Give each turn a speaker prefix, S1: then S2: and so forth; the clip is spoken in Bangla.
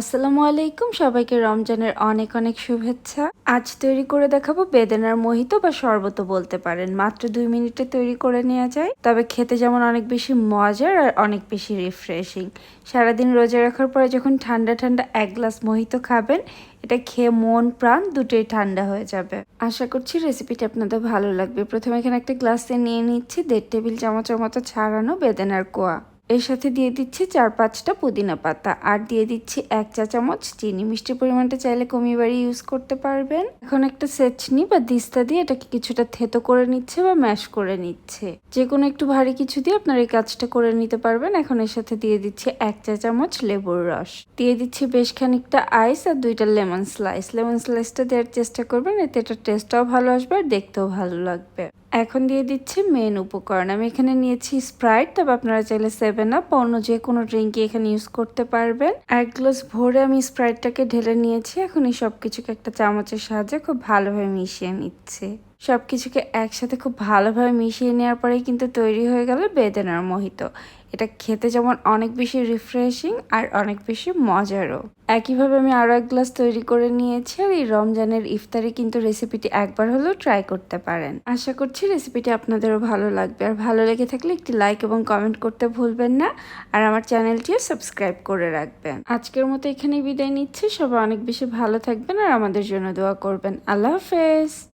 S1: আসসালামু আলাইকুম, সবাইকে রমজানের অনেক অনেক শুভেচ্ছা। আজ তৈরি করে দেখাবো বেদেনার মোহিত বা শরবত বলতে পারেন। মাত্র দুই মিনিটে তৈরি করে নেওয়া যায়। তবে খেতে যেমন অনেক বেশি মজার আর অনেক বেশি রিফ্রেশিং সারাদিন রোজা রাখার পরে যখন ঠান্ডা ঠান্ডা এক গ্লাস মোহিত খাবেন, এটা খেয়ে মন, প্রাণ দুটোই ঠান্ডা হয়ে যাবে। আশা করছি রেসিপিটা আপনাদের ভালো লাগবে। প্রথমে এখানে একটা গ্লাসে নিয়ে নিচ্ছি। দেড় টেবিল চামচের মতো ছাড়ানো বেদেনার কোয়া। এর সাথে দিয়ে দিচ্ছি চার পাঁচটা পুদিনা পাতা। আর দিয়ে দিচ্ছি এক চা চামচ চিনি। মিষ্টির পরিমাণটা চাইলে কমিয়ে বাড়িয়ে ইউজ করতে পারবেন। এখন একটা সেচনি বা দিস্তা দিয়ে এটাকে কিছুটা থেতো করে নিচ্ছে বা ম্যাশ করে নিচ্ছে। যে কোনো একটু ভারী কিছু দিয়ে আপনার এই কাজটা করে নিতে পারবেন। এখন এর সাথে দিয়ে দিচ্ছি এক চা চামচ লেবুর রস। দিয়ে দিচ্ছি বেশ খানিকটা আইস আর দুইটা লেমন স্লাইস লেমন স্লাইসটা দেওয়ার চেষ্টা করবেন। এতে এটার টেস্টটাও ভালো আসবে আর দেখতেও ভালো লাগবে। এখন দিয়ে দিচ্ছি মেন উপকরণ। আমি এখানে নিয়েছি স্প্রাইট তবে আপনারা চাইলে সেভেন আপ অন্য যে কোনো ড্রিঙ্কই এখানে ইউজ করতে পারবেন। এক গ্লাস ভরে আমি স্প্রাইটটাকে ঢেলে নিয়েছি। এখন এই সব কিছুকে একটা চামচের সাহায্যে খুব ভালোভাবে মিশিয়ে নিচ্ছে। সব কিছুকে একসাথে খুব ভালোভাবে মিশিয়ে নেওয়ার পরেই কিন্তু তৈরি হয়ে গেল বেদেনার মোহিত। এটা খেতে যেমন অনেক বেশি রিফ্রেশিং আর অনেক বেশি মজারও। একইভাবে আমি আরও এক গ্লাস তৈরি করে নিয়েছি আর এই রমজানের ইফতারে কিন্তু রেসিপিটি একবার হলেও ট্রাই করতে পারেন। আশা করছি রেসিপিটি আপনাদেরও ভালো লাগবে। আর ভালো লেগে থাকলে একটি লাইক এবং কমেন্ট করতে ভুলবেন না। আর আমার চ্যানেলটিও সাবস্ক্রাইব করে রাখবেন। আজকের মতো এখানেই বিদায় নিচ্ছি। সবাই অনেক বেশি ভালো থাকবেন আর আমাদের জন্য দোয়া করবেন। আল্লাহ হাফেজ।